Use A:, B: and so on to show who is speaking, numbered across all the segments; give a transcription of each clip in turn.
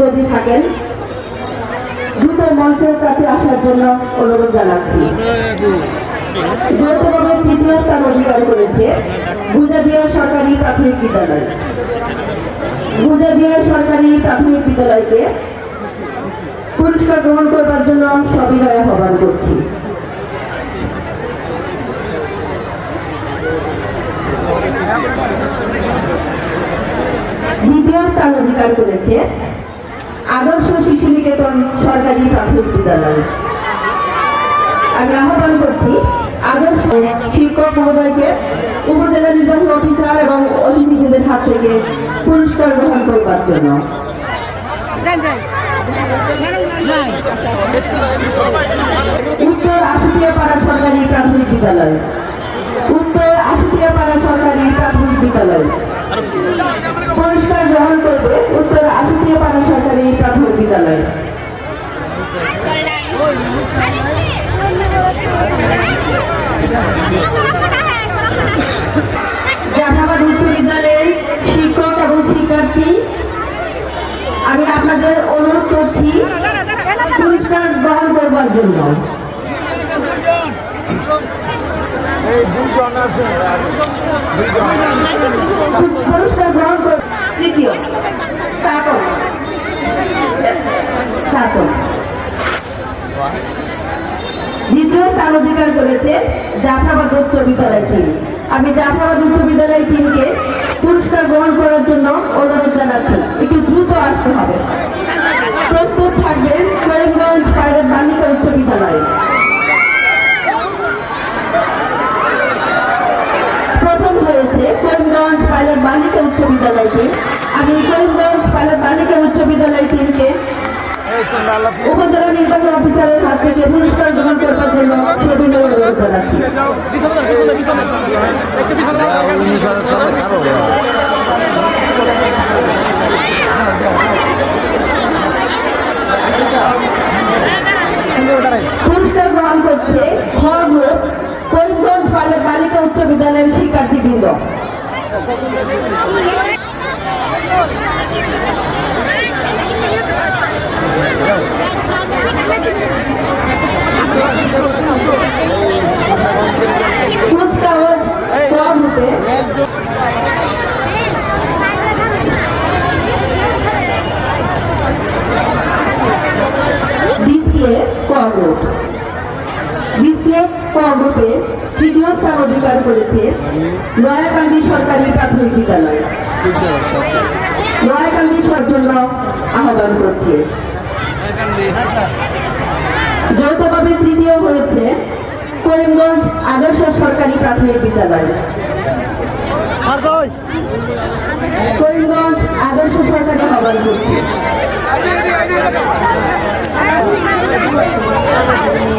A: যদি থাকেন, দ্রুত মঞ্চের কাছে আসার জন্য অনুরোধ জানাচ্ছি। যৌথভাবে তৃতীয় স্থান অধিকার করেছে গুজাদিয়া সরকারি প্রাথমিক বিদ্যালয়। গুজাদিয়া সরকারি প্রাথমিক বিদ্যালয়কে পুরস্কার গ্রহণ করবার জন্য সবিনয় আহ্বান করছি। দ্বিতীয় স্থান অধিকার করেছে আদর্শ শিশু নিকেতন সরকারি প্রাথমিক বিদ্যালয়। আমি আহ্বান করছি আদর্শ শিক্ষক মহোদয়কে উপজেলা নির্বাহী অফিসার এবং অতিথিদের হাত থেকে পুরস্কার গ্রহণ করবার জন্য। উত্তর আশুতিয়াপাড়া সরকারি প্রাথমিক বিদ্যালয়। আমি আপনাদের অনুরোধ করছি, পুরস্কার গ্রহণ করবার জন্য। পুরস্কার গ্রহণ কর দ্বিতীয় স্থান অধিকার করেছে জাফরাবাদ উচ্চ বিদ্যালয় টিম আমি জাফরাবাদ উচ্চ বিদ্যালয় টিমকে পুরস্কার গ্রহণ করার জন্য অনুরোধ জানাচ্ছি। আসতে হবে। প্রস্তুত থাকবেন করিমগঞ্জ পাইলট বালিকা উচ্চ বিদ্যালয় প্রথম হয়েছে করিমগঞ্জ পাইলট বালিকা উচ্চ বিদ্যালয় টিম আমি করিমগঞ্জ পাইলট বালিকা উচ্চ বিদ্যালয় টিমকে উপজেলা নির্বাচন অফিসারের হাত থেকে পুরস্কার গ্রহণ করবার জন্য সবিনয় অনুরোধ জানাচ্ছি পুরস্কার গ্রহণ করছে খ গ্রুপ করিমগঞ্জ পাইলট বালিকা উচ্চ বিদ্যালয়ের শিক্ষার্থীবৃন্দ কুচকাওয়াজ ক গ্রুপে ডিসপ্লে ক গ্রুপ ডিসপ্লে তৃতীয় স্থান অধিকার করেছে নয়াকান্দি সরকারি প্রাথমিক বিদ্যালয়। নয়াকান্দি জন্য আহ্বান করছে। যৌথভাবে তৃতীয় হয়েছে করিমগঞ্জ আদর্শ সরকারি প্রাথমিক বিদ্যালয়। করিমগঞ্জ আদর্শ সরকারি আহ্বান করছে প্রথম স্থান অধিকার করেছে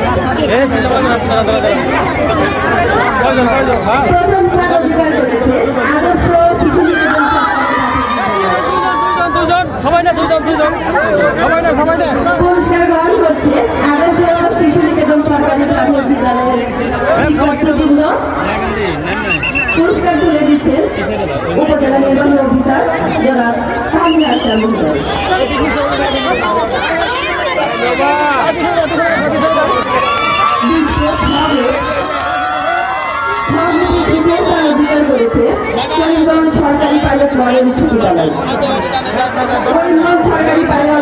A: আদর্শ শিশু নিকেতন সরকারি প্রাথমিক বিদ্যালয়।
B: দুজন সবাই না দুজন দুজন সবাই
A: শিশু নিকেতন সরকারি প্রাথমিক তুলে দিচ্ছেন সরকারি পাইলট মডেল উচ্চ বিদ্যালয় সরকারি পাইলট